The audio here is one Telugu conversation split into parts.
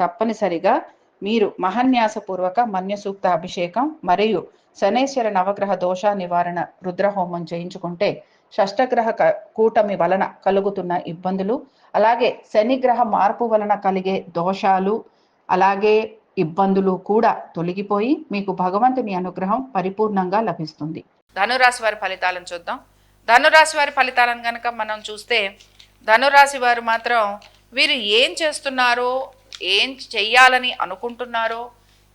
తప్పనిసరిగా మీరు మహన్యాసపూర్వక మన్యసూక్త అభిషేకం మరియు శనేశ్వర నవగ్రహ దోష నివారణ రుద్రహోమం చేయించుకుంటే షష్టగ్రహ క- కూటమి వలన కలుగుతున్న ఇబ్బందులు అలాగే శనిగ్రహ మార్పు వలన కలిగే దోషాలు అలాగే ఇబ్బందులు కూడా తొలగిపోయి మీకు భగవంతుని అనుగ్రహం పరిపూర్ణంగా లభిస్తుంది. ధనురాశి వారి ఫలితాలను చూద్దాం. ధనురాశి వారి ఫలితాలను కనుక మనం చూస్తే ధనురాశి వారు మాత్రం వీరు ఏం చేస్తున్నారో ఏం చెయ్యాలని అనుకుంటున్నారో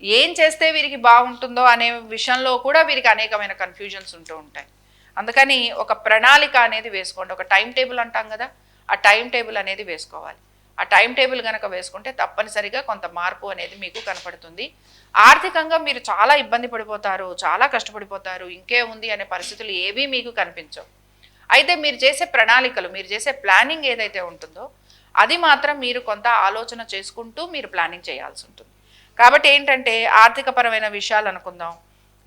ఏం చేస్తే వీరికి బాగుంటుందో అనే విషయంలో కూడా వీరికి అనేకమైన కన్ఫ్యూజన్స్ ఉంటూ ఉంటాయి. అందుకని ఒక ప్రణాళిక అనేది వేసుకోండి. ఒక టైం టేబుల్ అంటాం కదా ఆ టైం టేబుల్ అనేది వేసుకోవాలి. ఆ టైం టేబుల్ కనుక వేసుకుంటే తప్పనిసరిగా కొంత మార్పు అనేది మీకు కనపడుతుంది. ఆర్థికంగా మీరు చాలా ఇబ్బంది పడిపోతారు చాలా కష్టపడిపోతారు ఇంకే ఉంది అనే పరిస్థితులు ఏవీ మీకు కనిపించవు. అయితే మీరు చేసే ప్రణాళికలు మీరు చేసే ప్లానింగ్ ఏదైతే ఉంటుందో అది మాత్రం మీరు కొంత ఆలోచన చేసుకుంటూ మీరు ప్లానింగ్ చేయాల్సి ఉంటుంది. కాబట్టి ఏంటంటే ఆర్థికపరమైన విషయాలు అనుకుందాం.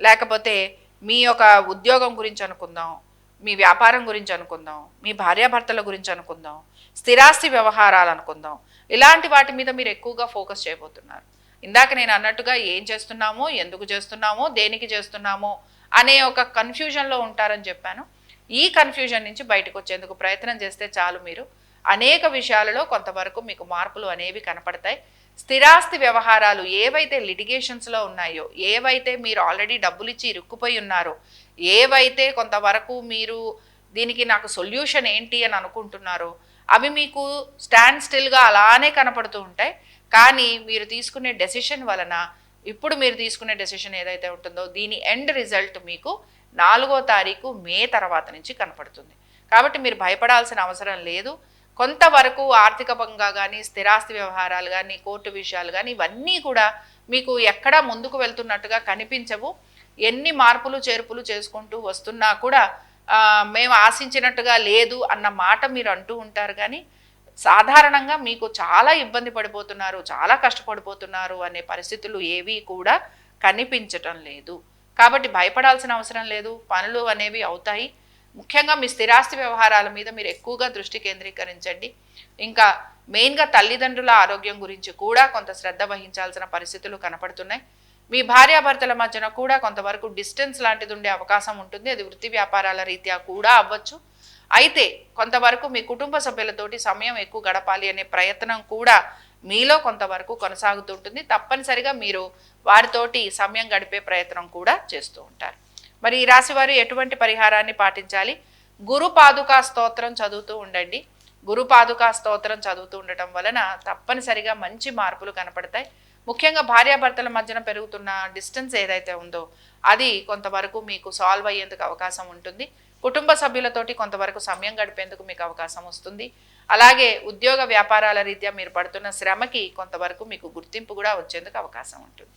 లేకపోతే మీ యొక్క ఉద్యోగం గురించి అనుకుందాం. మీ వ్యాపారం గురించి అనుకుందాం. మీ భార్యాభర్తల గురించి అనుకుందాం. స్థిరాస్తి వ్యవహారాలు అనుకుందాం. ఇలాంటి వాటి మీద మీరు ఎక్కువగా ఫోకస్ చేయబోతున్నారు. ఇందాక నేను అన్నట్టుగా ఏం చేస్తున్నామో ఎందుకు చేస్తున్నామో దేనికి చేస్తున్నామో అనే ఒక కన్ఫ్యూజన్లో ఉంటారని చెప్పాను. ఈ కన్ఫ్యూజన్ నుంచి బయటకు వచ్చేందుకు ప్రయత్నం చేస్తే చాలు మీరు. అనేక విషయాలలో కొంతవరకు మీకు మార్పులు అనేవి కనపడతాయి. స్థిరాస్తి వ్యవహారాలు ఏవైతే లిటిగేషన్స్లో ఉన్నాయో ఏవైతే మీరు ఆల్రెడీ డబ్బులు ఇచ్చి ఇరుక్కుపోయి ఉన్నారో ఏవైతే కొంతవరకు మీరు దీనికి నాకు సొల్యూషన్ ఏంటి అని అనుకుంటున్నారో అవి మీకు స్టాండ్ స్టిల్గా అలానే కనపడుతూ ఉంటాయి. కానీ మీరు తీసుకునే డెసిషన్ వలన ఇప్పుడు మీరు తీసుకునే డెసిషన్ ఏదైతే ఉంటుందో దీని ఎండ్ రిజల్ట్ మీకు నాలుగో తారీఖు మే తర్వాత నుంచి కనపడుతుంది. కాబట్టి మీరు భయపడాల్సిన అవసరం లేదు. కొంతవరకు ఆర్థికంగా కానీ స్థిరాస్తి వ్యవహారాలు కానీ కోర్టు విషయాలు కానీ ఇవన్నీ కూడా మీకు ఎక్కడా ముందుకు వెళ్తున్నట్టుగా కనిపించవు. ఎన్ని మార్పులు చేర్పులు చేసుకుంటూ వస్తున్నా కూడా మేము ఆశించినట్టుగా లేదు అన్న మాట మీరు అంటూ ఉంటారు కానీ సాధారణంగా మీకు చాలా ఇబ్బంది పడిపోతున్నారు చాలా కష్టపడిపోతున్నారు అనే పరిస్థితులు ఏవి కూడా కనిపించటం లేదు. కాబట్టి భయపడాల్సిన అవసరం లేదు. పనులు అనేవి అవుతాయి. ముఖ్యంగా మీ స్థిరాస్తి వ్యవహారాల మీద మీరు ఎక్కువగా దృష్టి కేంద్రీకరించండి. ఇంకా మెయిన్గా తల్లిదండ్రుల ఆరోగ్యం గురించి కూడా కొంత శ్రద్ధ వహించాల్సిన పరిస్థితులు కనపడుతున్నాయి. మీ భార్యాభర్తల మధ్యన కూడా కొంతవరకు డిస్టెన్స్ లాంటిది ఉండే అవకాశం ఉంటుంది. అది వృత్తి వ్యాపారాల రీత్యా కూడా అవ్వచ్చు. అయితే కొంతవరకు మీ కుటుంబ సభ్యులతోటి సమయం ఎక్కువ గడపాలి అనే ప్రయత్నం కూడా మీలో కొంతవరకు కొనసాగుతుంటుంది తప్పనిసరిగా మీరు వారితోటి సమయం గడిపే ప్రయత్నం కూడా చేస్తూ ఉంటారు. మరి ఈ రాశి వారు ఎటువంటి పరిహారాన్ని పాటించాలి? గురు పాదుకా స్తోత్రం చదువుతూ ఉండండి. గురు పాదుకా స్తోత్రం చదువుతూ ఉండటం వలన తప్పనిసరిగా మంచి మార్పులు కనపడతాయి. ముఖ్యంగా భార్యాభర్తల మధ్యన పెరుగుతున్న డిస్టెన్స్ ఏదైతే ఉందో అది కొంతవరకు మీకు సాల్వ్ అయ్యేందుకు అవకాశం ఉంటుంది. కుటుంబ సభ్యులతోటి కొంతవరకు సమయం గడిపేందుకు మీకు అవకాశం వస్తుంది. అలాగే ఉద్యోగ వ్యాపారాల రీత్యా మీరు పడుతున్న శ్రమకి కొంతవరకు మీకు గుర్తింపు కూడా వచ్చేందుకు అవకాశం ఉంటుంది.